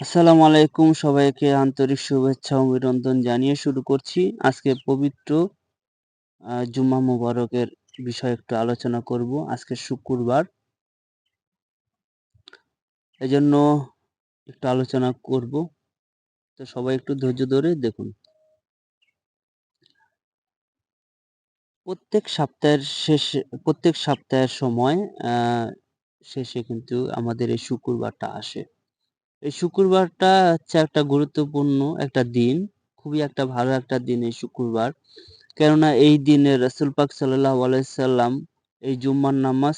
আসসালামু আলাইকুম সবাইকে আন্তরিক শুভেচ্ছা অভিনন্দন জানিয়ে শুরু করছি। আজকে পবিত্র জুম্মা মুবারকের বিষয়ে একটু আলোচনা করব। আজকে শুক্রবার। এজন্য একটু আলোচনা করব। তো সবাই একটু ধৈর্য ধরে দেখুন। প্রত্যেক সপ্তাহের শেষে, প্রত্যেক সপ্তাহের সময় শেষে কিন্তু আমাদের এই শুক্রবারটা আসে। এই শুক্রবারটা হচ্ছে একটা গুরুত্বপূর্ণ একটা দিন, খুবই একটা ভালো একটা দিন এই শুক্রবার। কেননা এই দিনে রসুল পাক সাল্লাহ আলাইসাল্লাম এই জুম্মার নামাজ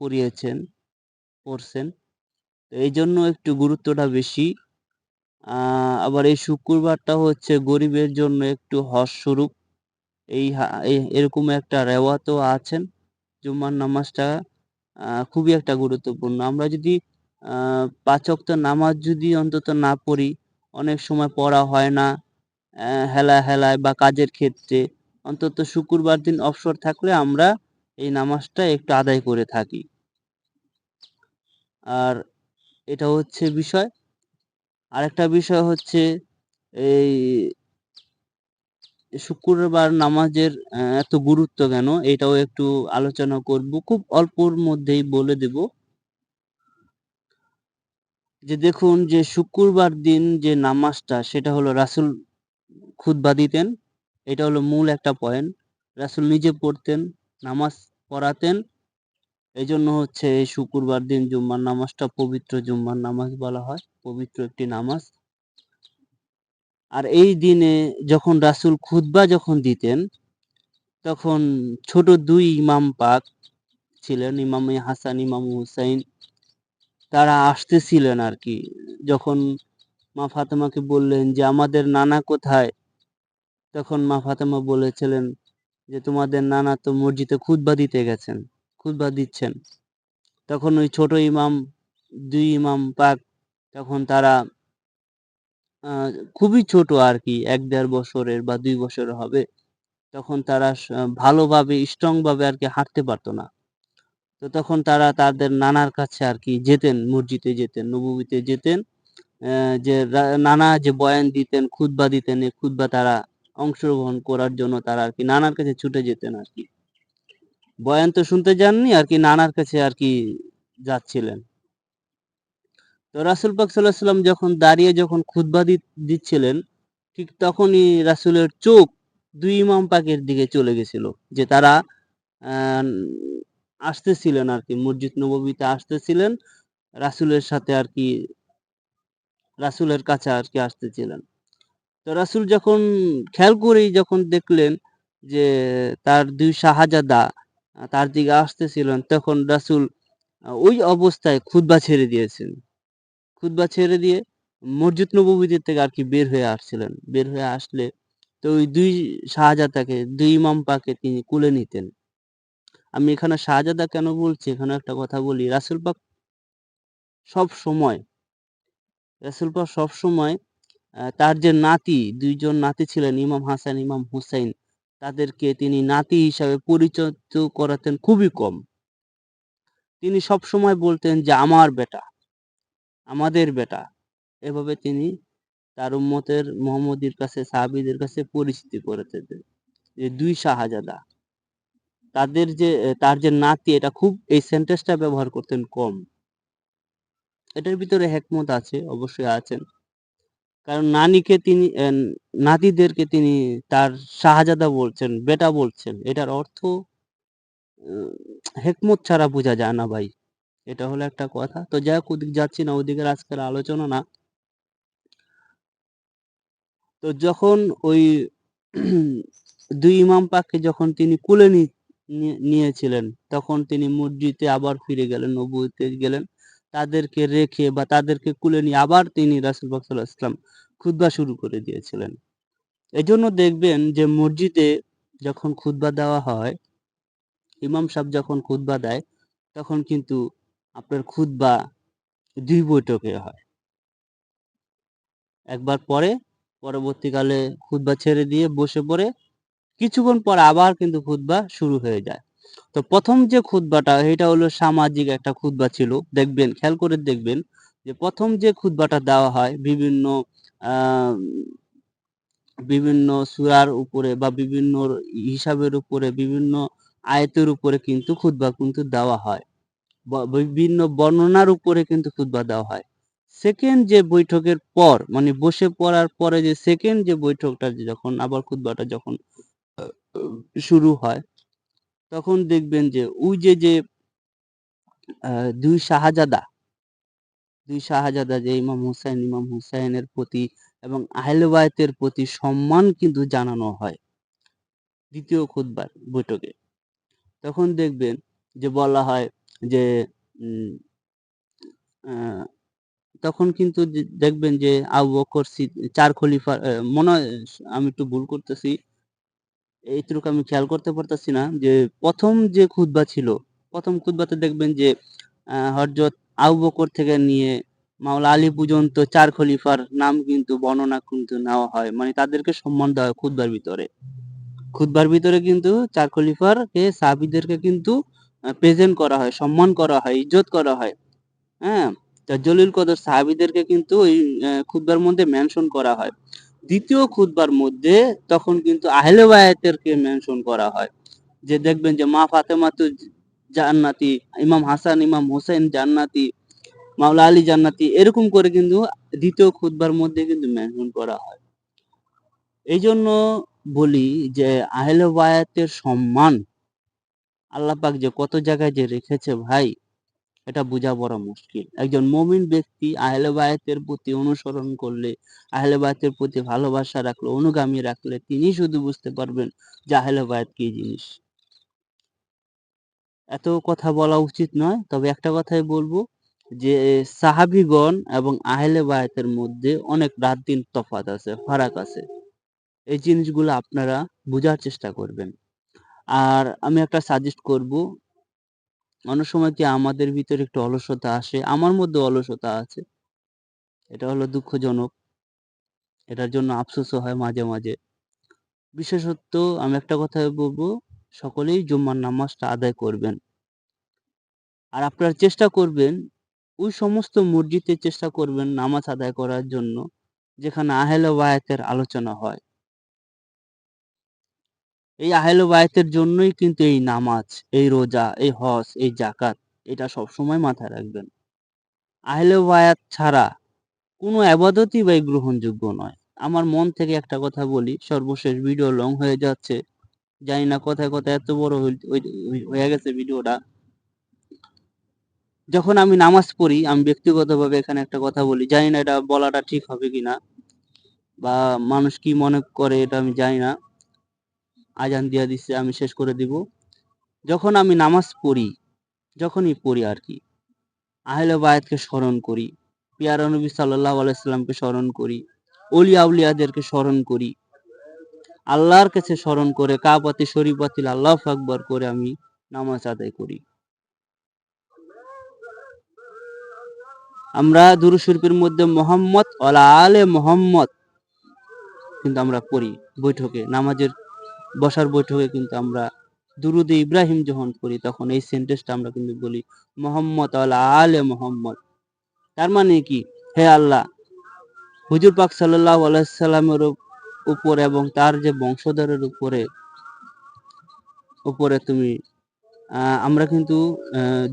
পড়িয়েছেন, পড়ছেন। এই জন্য একটু গুরুত্বটা বেশি। আবার এই শুক্রবারটা হচ্ছে গরিবের জন্য একটু হজ স্বরূপ। এই এরকম একটা রেওয়াতও আছেন। জুম্মার নামাজটা খুবই একটা গুরুত্বপূর্ণ। আমরা যদি পাঁচ ওয়াক্ত নামাজ যদি অন্তত না পড়ি, অনেক সময় পড়া হয় না হেলা হেলায় বা কাজের ক্ষেত্রে। অন্তত শুক্রবার দিন অবসর থাকলে আমরা এই নামাজটা একটু আদায় করে থাকি। আর এটা হচ্ছে বিষয়। আরেকটা বিষয় হচ্ছে এই শুক্রবার নামাজের এত গুরুত্ব কেন? এটাও একটু আলোচনা করব। খুব অল্পর মধ্যেই বলে দেব। যে দেখুন যে শুক্রবার দিন যে নামাজটা, সেটা হলো রাসুল খুতবা দিতেন। এটা হলো মূল একটা পয়েন্ট রাসুল নিজে পড়তেন, নামাজ পড়াতেন। এই জন্য হচ্ছে এই শুক্রবার দিন জুম্মার নামাজটা পবিত্র জুম্মার নামাজ বলা হয়, পবিত্র একটি নামাজ। আর এই দিনে যখন রাসুল খুতবা যখন দিতেন, তখন ছোট দুই ইমাম পাক ছিলেন, ইমাম হাসান, ইমাম হুসাইন। তারা আসতেছিলেন আর কি যখন মা ফাতেমাকে বললেন যে, আমাদের নানা কোথায়? তখন মা ফাতেমা বলেছিলেন যে, তোমাদের নানা তো মসজিদে খুতবা দিতে গেছেন, খুতবা দিচ্ছেন। তখন ওই ছোট ইমাম, দুই ইমাম পাক তখন তারা খুবই ছোট আর কি এক দেড় বছরের বা দুই বছরের হবে, তখন তারা ভালোভাবে স্ট্রং ভাবে আর কি হাঁটতে পারতো না। তো তখন তারা তাদের নানার কাছে আর কি যেতেন, মসজিদে যেতেন নবুবিতে যেতেন যে নানা যে বয়ান দিতেন, খুতবা দিতেন, এই খুতবা তারা অংশগ্রহণ করার জন্য তারা আর কি নানার কাছে ছুটে যেতেন আর কি। বয়ান তো শুনতে যাননি, আর কি নানার কাছে আর কি যাচ্ছিলেন। তো রাসুল পাক সাল্লাহ সাল্লাম যখন দাঁড়িয়ে যখন খুতবা দি- দিচ্ছিলেন, ঠিক তখনই রাসুলের চোখ দুই ইমাম পাকের দিকে চলে গেছিল, যে তারা আসতেছিলেন আর কি মসজিদ নববীতে আসতেছিলেন, রাসুলের সাথে আর কি রাসুলের কাছে আর কি আসতেছিলেন। তো রাসুল যখন খেয়াল করেই যখন দেখলেন যে তার দুই শাহজাদা তার দিকে আসতেছিলেন, তখন রাসুল ওই অবস্থায় খুতবা ছেড়ে দিয়েছেন। খুতবা ছেড়ে দিয়ে মসজিদ নববীতে থেকে আর কি বের হয়ে আসছিলেন। বের হয়ে আসলে তো ওই দুই শাহজাদাকে, দুই ইমাম পাকে তিনি কুলে নিতেন। আমি এখানে শাহজাদা কেন বলছি? এখানে একটা কথা বলি। রাসুল পাক সব সময়, রাসুল পাক সব সময় তার যে নাতি, দুইজন নাতি ছিলেন, ইমাম হাসান, ইমাম হুসাইন, তাদেরকে তিনি নাতি হিসাবে পরিচিত করাতেন খুবই কম। তিনি সব সময় বলতেন যে, আমার বেটা, আমাদের বেটা। এভাবে তিনি তার উম্মতের, মোহাম্মদীর কাছে, সাহাবিদের কাছে পরিচিতি করেছেন যে দুই শাহজাদা। তাদের যে তার যে নাতি, এটা খুব এই সেন্টেন্সটা ব্যবহার করতেন কম। এটার ভিতরে হেকমত আছে, অবশ্যই আছেন। কারণ নানিকে তিনি নাতিদেরকে তিনি তার শাহজাদা বলছেন, বেটা বলছেন। এটার অর্থ হেকমত ছাড়া বোঝা যায় না ভাই। এটা হলো একটা কথা। তো যাই হোক, ওদিক যাচ্ছি না ওদিকের আজকের আলোচনা না। তো যখন ওই দুই ইমাম পাককে যখন তিনি কুলে নিয়েছিলেন। তখন তিনি মসজিদে আবার ফিরে গেলেন নবুতে গেলেন। তাদেরকে রেখে বা তাদেরকে কুলে নিয়ে আবার তিনি রাসুল সাল্লাহ ইসলাম খুতবা শুরু করে দিয়েছিলেন। এই জন্য দেখবেন যে মসজিদে যখন খুতবা দেওয়া হয়, ইমাম সাহেব যখন খুতবা দেয়, তখন কিন্তু আপনার খুতবা দুই বৈঠকে হয়। একবার পরে, পরবর্তীকালে খুতবা ছেড়ে দিয়ে বসে পড়ে কিছুক্ষণ পর আবার কিন্তু খুতবা শুরু হয়ে যায়। তো প্রথম যে খুতবাটা এটা হলো সামাজিক একটা খুতবা ছিল। দেখবেন, খেয়াল করে দেখবেন যে প্রথম যে খুতবাটা দেওয়া হয় বিভিন্ন বিভিন্ন সূরার উপরে বা বিভিন্ন হিসাবের উপরে, বিভিন্ন আয়তের উপরে কিন্তু খুতবা কিন্তু দেওয়া হয়। বিভিন্ন বর্ণনার উপরে কিন্তু খুতবা দেওয়া হয়। সেকেন্ড যে বৈঠকের পর মানে বসে পড়ার পরে যে সেকেন্ড যে বৈঠকটা যখন আবার খুতবাটা যখন শুরু হয়, তখন দেখবেন যে ওই যে যে দুই শাহজাদা দুই শাহজাদা যে ইমাম হুসাইন, ইমাম হুসাইনের প্রতি এবং আহলে বায়তের প্রতি সম্মান কিন্তু জানানো হয় দ্বিতীয় খুতবার বৈঠকে। তখন দেখবেন যে বলা হয় যে তখন কিন্তু দেখবেন যে আবু বকর চার খলিফা মনে আমি একটু ভুল করতেছি এইটুকু আমি খেয়াল করতে পারতেছি না যে প্রথম যে খুতবা ছিল, প্রথম খুতবাতে দেখবেন যে হযরত আবু বকর থেকে নিয়ে মাওলা আলী পর্যন্ত চার খলিফার নাম কিন্তু বর্ণনা কিন্তু নেওয়া হয়। মানে তাদেরকে সম্মান দেওয়া হয় খুতবার ভিতরে। খুতবার ভিতরে কিন্তু চার খলিফার কে সাহাবীদেরকে কিন্তু প্রেজেন্ট করা হয়, সম্মান করা হয়, ইজ্জত করা হয়। হ্যাঁ? তা জলিল কদর সাহাবীদেরকে কিন্তু ওই খুতবার মধ্যে মেনশন করা হয়। দ্বিতীয় খুতবার মধ্যে তখন কিন্তু আহলে বায়াতেরকে মেনশন করা হয়। যে দেখবেন যে মা ফাতেমা তো জান্নাতি, ইমাম হাসান, ইমাম হোসেন জান্নাতি, মাওলা আলী জান্নাতি, এরকম করে কিন্তু দ্বিতীয় খুতবার মধ্যে কিন্তু মেনশন করা হয়। এই জন্য বলি যে আহলে বায়াতের সম্মান আল্লাহ পাক যে কত জায়গায় যে রেখেছে ভাই এটা বোঝা বড় মুশকিল। একজন মমিন ব্যক্তি আহলে বায়াতের প্রতি অনুসরণ করলে আহলে বায়াতের প্রতি ভালোবাসা রাখলে, অনুগামী রাখলে তিনি শুধু বুঝতে পারবেন যে আহলে বায়াত কি জিনিস। এত কথা বলা উচিত নয়, তবে একটা কথাই বলব যে সাহাবিগণ এবং আহলে বায়াতের মধ্যে অনেক রাত দিন তফাৎ আছে, ফারাক আছে। এই জিনিসগুলো আপনারা বোঝার চেষ্টা করবেন। আর আমি একটা সাজেস্ট করব অনেক সময় কি আমাদের ভিতরে একটু অলসতা আসে, আমার মধ্যে অলসতা আছে। এটা হলো দুঃখজনক। এটার জন্য আফসোসও হয় মাঝে মাঝে। বিশেষত আমি একটা কথা বলব, সকলেই জুম্মার নামাজটা আদায় করবেন। আর আপনারা চেষ্টা করবেন, ওই সমস্ত মসজিদে চেষ্টা করবেন নামাজ আদায় করার জন্য, যেখানে আহলে বায়াতের আলোচনা হয়। এই আহলে বায়াতের জন্যই কিন্তু এই নামাজ, এই রোজা, এই হজ, এই জাকাত এটা সবসময় মাথায় রাখবেন। আহলে বায়াত ছাড়া কোনো আবাদতই ভাই গ্রহণযোগ্য নয়। আমার মন থেকে একটা কথা বলি, সর্বশেষ ভিডিও লং হয়ে যাচ্ছে, জানি না কথায় কথায় এত বড় হয়ে গেছে ভিডিওটা যখন আমি নামাজ পড়ি, আমি ব্যক্তিগতভাবে এখানে একটা কথা বলি, জানি না এটা বলাটা ঠিক হবে কিনা, বা মানুষ কি মনে করে এটা আমি জানি না। আজান দিয়া দিচ্ছে আমি শেষ করে দিব। যখন আমি নামাজ পড়ি, যখনই পড়ি আর কি, আহলে বায়াতকে স্মরণ করি, পিয়ারা নবী সাল্লাহ আলাইসাল্লামকে স্মরণ করি অলি আউলিয়াদেরকে স্মরণ করি, আল্লাহর কাছে স্মরণ করে, কাবাতি শরীফাতিল আল্লাহ আকবর করে আমি নামাজ আদায় করি। আমরা দুরু শরীফের মধ্যে মোহাম্মদ ওলা আলে মোহাম্মদ কিন্তু আমরা পড়ি বৈঠকে, নামাজের বসার বৈঠকে কিন্তু আমরা দুরুদে ইব্রাহিম যখন পড়ি, তখন এই সেন্টেন্সটা আমরা কিন্তু বলি, মোহাম্মদ ওলা আলে মোহাম্মদ। তার মানে কি? হে আল্লাহ, হুজুর পাক সাল্লাহ আলাইসাল্লামের উপর এবং তার যে বংশধরের উপরে উপরে তুমি আমরা কিন্তু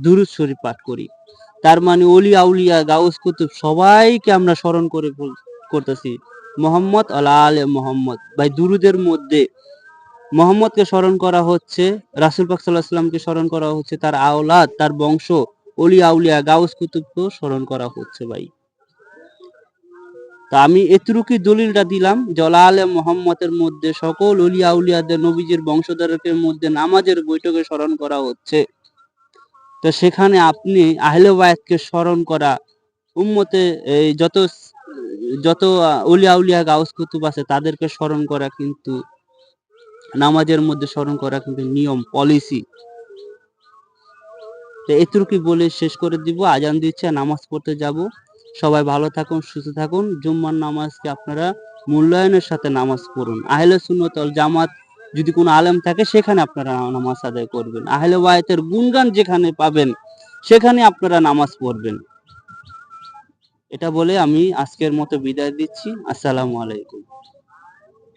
দুরুদ শরীফ পাঠ করি। তার মানে অলি আউলিয়া, গাউস কুতুব সবাইকে আমরা স্মরণ করে করতেছি, মোহাম্মদ আলা আলে মোহাম্মদ। ভাই, দুরুদের মধ্যে মোহাম্মদকে স্মরণ করা হচ্ছে, রাসুল পাক সাল্লাহ স্মরণ করা হচ্ছে, তার আওলাদ, তার বংশ, অলি আউলিয়া, গাউস কুতুবকেও স্মরণ করা হচ্ছে ভাই। তা আমি এতটুকুই দলিলটা দিলাম জলা আলে মোহাম্মদের মধ্যে, সকল অলি আউলিয়াদের, নবীজির বংশধরকের মধ্যে নামাজের বৈঠকে স্মরণ করা হচ্ছে। তো সেখানে আপনি আহলে স্মরণ করা, উম্মতে এই যত যত উলিয়া উলিয়া গাউস কুতুব আছে, তাদেরকে স্মরণ করা কিন্তু নামাজের মধ্যে স্মরণ করা কিন্তু নিয়ম পলিসি তো এতটুকু বলে শেষ করে দিব। আজান দিচ্ছে, নামাজ পড়তে যাব। সবাই ভালো থাকুন, সুস্থ থাকুন। জুম্মার নামাজকে আপনারা মূল্যায়নের সাথে নামাজ পড়ুন। আহলে সুন্নত ওয়াল জামাত যদি কোনো আলেম থাকে, সেখানে আপনারা নামাজ আদায় করবেন। আহলে ওয়াইতের গুণগান যেখানে পাবেন, সেখানে আপনারা নামাজ পড়বেন। এটা বলে আমি আজকের মতো বিদায় দিচ্ছি। আসসালামু আলাইকুম।